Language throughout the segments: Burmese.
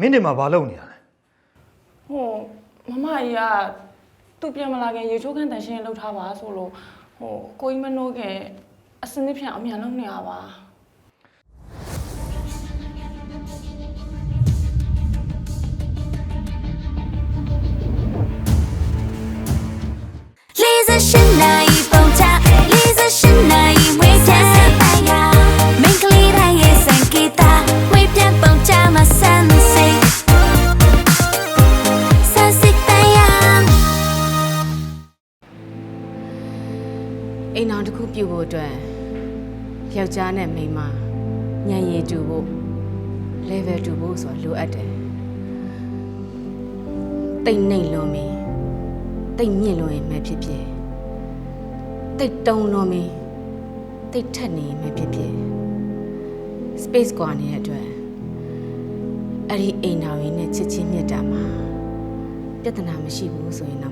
မင်းတွေမှာဘာလုပ်နေရလဲဟိုမမကြီးကသူပြန်မလာခင်ရေချိုးခန့်တန်ရှင်းလောက်ထားပါဆိုလို့ဟိုကိုကြီးမနှိုးခင်အစနစ်ဖြန်အမြန်လုံးနေရပါလေးစရှင်နိုင် အိမ်အောင်တစ်ခုပြုတ်ဖို့အတွက်ယောက်ျားနဲ့မိန်းမညံရည်တူဖို့ level တူဖို့ဆိုတာလိုအပ်တယ်တိတ်နှိမ်လွန်ပြီတိတ်မြင့်လွန်ရင်ပဲဖြစ်ဖြစ်တိတ်တုံလွန်ပြီတိတ်ထက်နေရင်ပဲဖြစ်ဖြစ် space ကွာနေတဲ့အတွက်အဲ့ဒီအိမ်တော်ရင်းနဲ့ချစ်ချင်းမြတ်တာမှာပြဿနာမရှိဘူးဆိုရင်တော့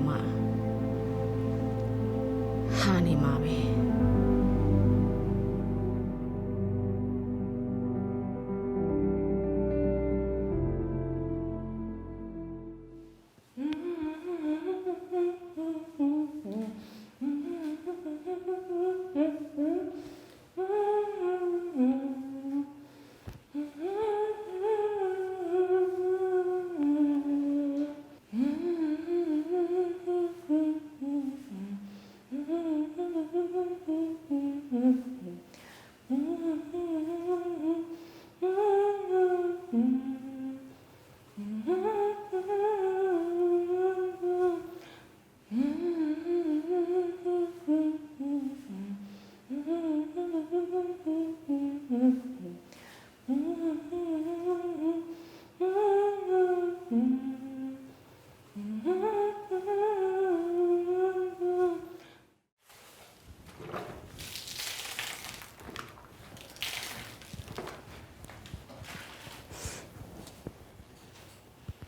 အ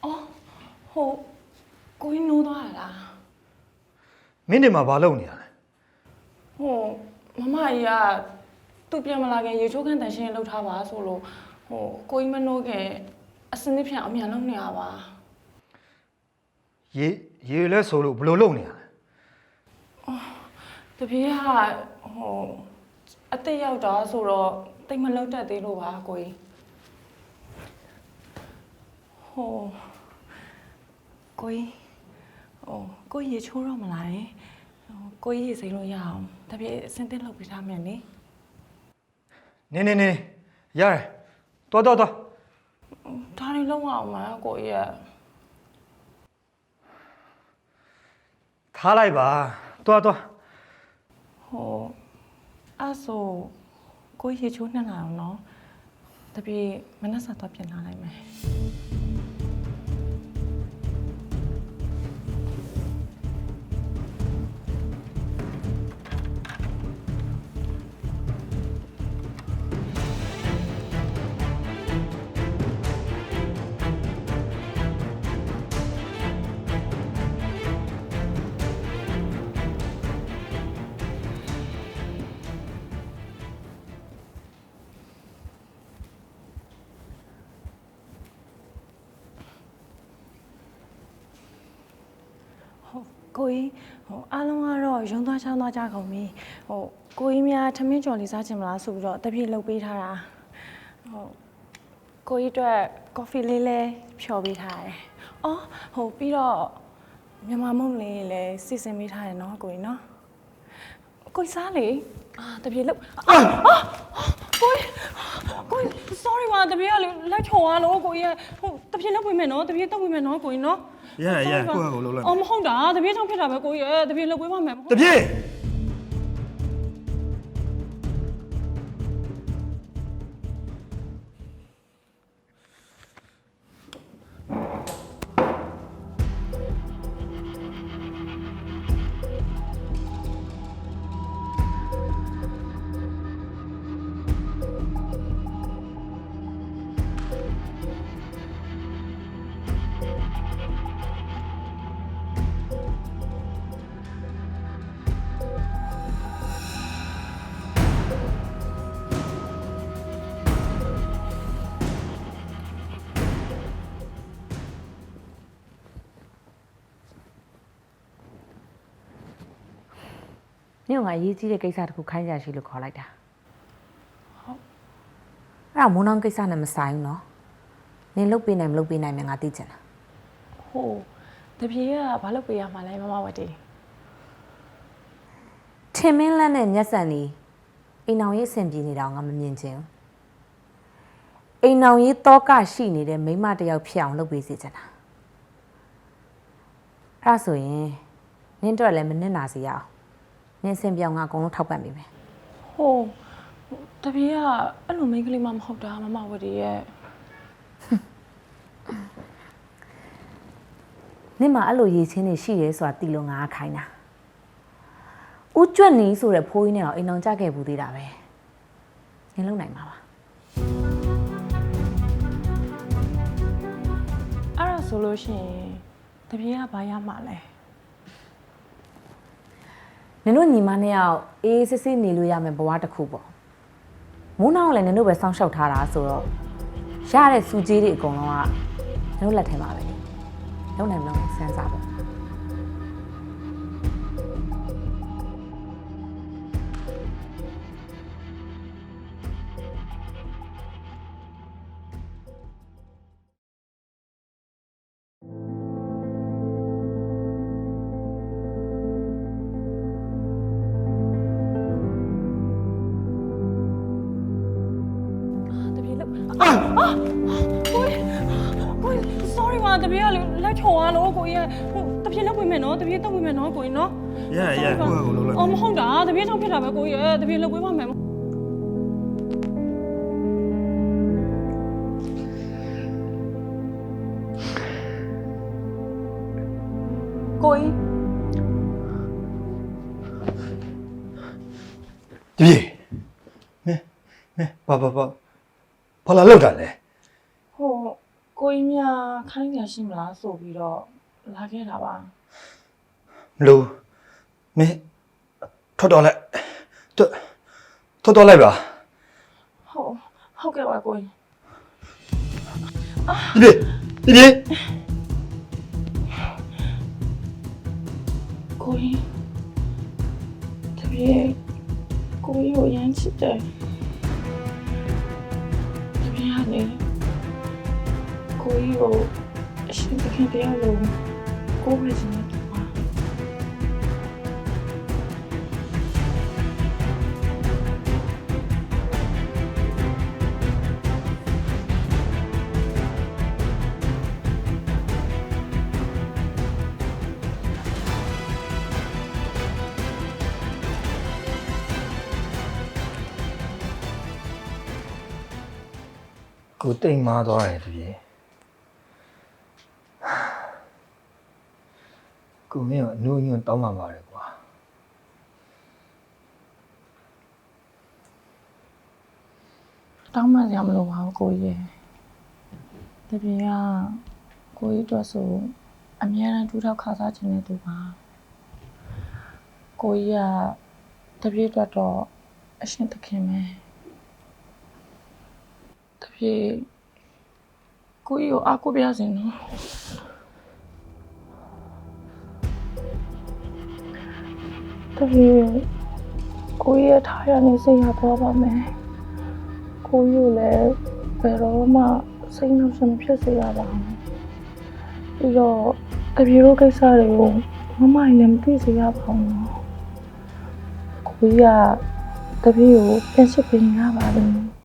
ော်ဟိုကိုကြီးနိုးသွားတာလားမင်းတွေမှာဘာလုပ်နေရလဲဟိုမမကြီးကသူပြန်မလာခင်ရေချိုးခန့်တန်ရှင်းလောက်ထားပါဆိုလို့ဟိုကိုကြီးမနှိုးခင်အစနစ်ဖြန်အမြန်လုံးနေရပါ ရေရေလဲဆိုလို့ဘယ်လိုလုပ်နေရလဲတပြေးကဟိုအသက်ရောက်တာဆိုတော့တိတ်မလောက်တတ်သေးလို့ပါကိုကြီးဟိုကိုကြီးဟိုကိုကြီးရေချိုးတော့မလားရင်ဟိုကိုကြီးရေစိမ့်လို့ရအောင်တပြေးအစင်တက်လုပ်ပေးထားမယ်နိနင်းနင်းနင်းရတယ်တော်တော်တော်ဒါတွေလုံးဝအောင်မကိုကြီးရဲ့ ထားလိုက်ပါတော်တော်ဟိုအဲ့ဆိုကိုကြီးရေချိုးနှစ်လာအောင်နော်တပြေးမနှက်ဆက်တော့ပြင်လာနိုင်မယ် ဟုတ်ကိုကြီးဟိုအားလုံးကတော့ရုံသွားချောင်းသွားကြကုန်ပြီဟိုကိုကြီးများထမင်းကြော်လေးစားချင်မလားဆိုပြီးတော့တပြေလှုပ်ပေးထားတာဟုတ်ကိုကြီးအတွက်ကော်ဖီလေးလည်းဖြော်ပေးထားတယ်အော်ဟိုပြီးတော့မြန်မာမုန့်လေးလည်းစီစဉ်ပေးထားတယ်နော်ကိုကြီးနော်ကိုကြီးစားလေအာတပြေလှုပ်အာအာ ကိုကြီးကိုကြီး sorry ပါတပြေကလေလက်ချော်သွားလို့ကိုကြီးကဟိုတပြေလှုပ်ပေးမယ်နော်တပြေတောက်ပေးမယ်နော်ကိုကြီးနော်ရရရကိုယ့်ဟာကိုယ်လုပ်လိုက်အော်မဟုတ်တာတပြေးထောင်ဖြစ်တာပဲကိုကြီးရဲ့တပြေးလှုပ်ပေးပါမယ်မဟုတ်တပြေး ညငါအရေးကြီးတဲ့ကိစ္စတစ်ခုခိုင်းကြရှိလို့ခေါ်လိုက်တာဟုတ်အဲ့ဒါမိုးနှောင်းကိစ္စနဲ့မဆိုင်ဘူးနော်နင်လုတ်ပေးနိုင်မလုတ်ပေးနိုင်မယ်ငါသိချင်တာဟိုတပြေကဘာလုပ်ပေးရမှာလဲမမဝတီထင်မင်းလက်နဲ့မျက်စံနေအိမ်အောင်ရေးအဆင်ပြေနေတာကိုငါမမြင်ချင်ဘူးအိမ်အောင်ရေးတောကရှိနေတဲ့မိန်းမတစ်ယောက်ဖြစ်အောင်လုပ်ပေးစေချင်တာအဲ့ဒါဆိုရင်နင်းတော့လည်းမနစ်နာစေရအောင် နင်းအဆင်ပြောင်းငါအကုန်လုံးထောက်ပံ့ပေးမယ်ဟိုတပြေကအဲ့လိုမိန်းကလေးမှမဟုတ်တာမမဝတီရဲ့နင့်မှာအဲ့လိုရည်ချင်းတွေရှိရဲဆိုတာတီလို့ငါကခိုင်းတာဦးကျွတ်နေဆိုတဲ့ဖိုးကြီးနဲ့တော့အိမ်အောင်ကြခဲ့ဘူးသေးတာပဲနင်လုံနိုင်မှာပါအဲ့ဒါဆိုလို့ရှိရင်တပြေကဘာရမှာလဲ နင်တို့ညီမနှစ်ယောက်အေးအေးဆေးဆေးနေလို့ရမယ်ဘဝတစ်ခုပေါ့မိုးနောင်ကလည်းနင်တို့ပဲစောင့်ရှောက်ထားတာဆိုတော့ရတဲ့စူကြီးတွေအကုန်လုံးကနင်တို့လက်ထဲမှာပဲလေလုံနိုင်မလုံနိုင်စမ်းစားပေါ့ အာအာကိုကြီးကိုကြီး sorry ပါတပြေကလေလက်ချော်ရလို့ကိုကြီးရဲ့ဟိုတပြေလောက်ဝင်မယ်နော်တပြေတော့ဝင်မယ်နော်ကိုကြီးနော်ရရရကိုကိုလုံးလိုက်အော်မဟုတ်တာတပြေထောက်ဖြစ်တာပဲကိုကြီးရဲ့တပြေလောက်ဝင်ပါမယ်ကိုကြီးတပြေမင်းမင်းဘာဘာဘာ ဘာလာလောက်တာလဲဟိုကိုကြီးမြခိုင်းရရှိမလားဆိုပြီးတော့လာခဲ့တာပါမလို့မင်းထွက်တော့လိုက်ထွက်ထွက်တော့လိုက်ပါဟုတ်ဟုတ်ကဲ့ပါကိုကြီးတပြေတပြေကိုကြီးတပြေကိုကြီးကိုရမ်းချစ်တယ်တပြေက နေကိုကြီးကိုအရှင်သခင်တရားလို့ကိုယ်ပဲရှင် ကိုတိမ်မာသွားတယ်တပြေကိုမင်းကအနူးညွန့်တောင်းပန်ပါတယ်ကွာတောင်းမှရမလို့ပါဘူးကိုကြီးရဲ့တပြေကကိုကြီးအတွက်ဆိုအများအားတူထောက်ခါစားခြင်းနဲ့တူပါကိုကြီးကတပြေအတွက်တော့အရှင်သခင်ပဲ တပြေကိုကြီးကိုအားကိုးပြစင်နော်တပြေကိုကြီးရဲ့ထားရနေစိတ်ရသွားပါမယ်ကိုကြီးကိုလည်းဘယ်တော့မှစိတ်နှောက်ရှက်မဖြစ်စေရပါဘူး။ပြီးတော့တပြေတို့ကိစ္စတွေကိုမမကြီးလည်းမသိစေရပါဘူးနော်။ကိုကြီးကတပြေကိုပြန်ချစ်ပေးနေရပါလိမ့်မယ်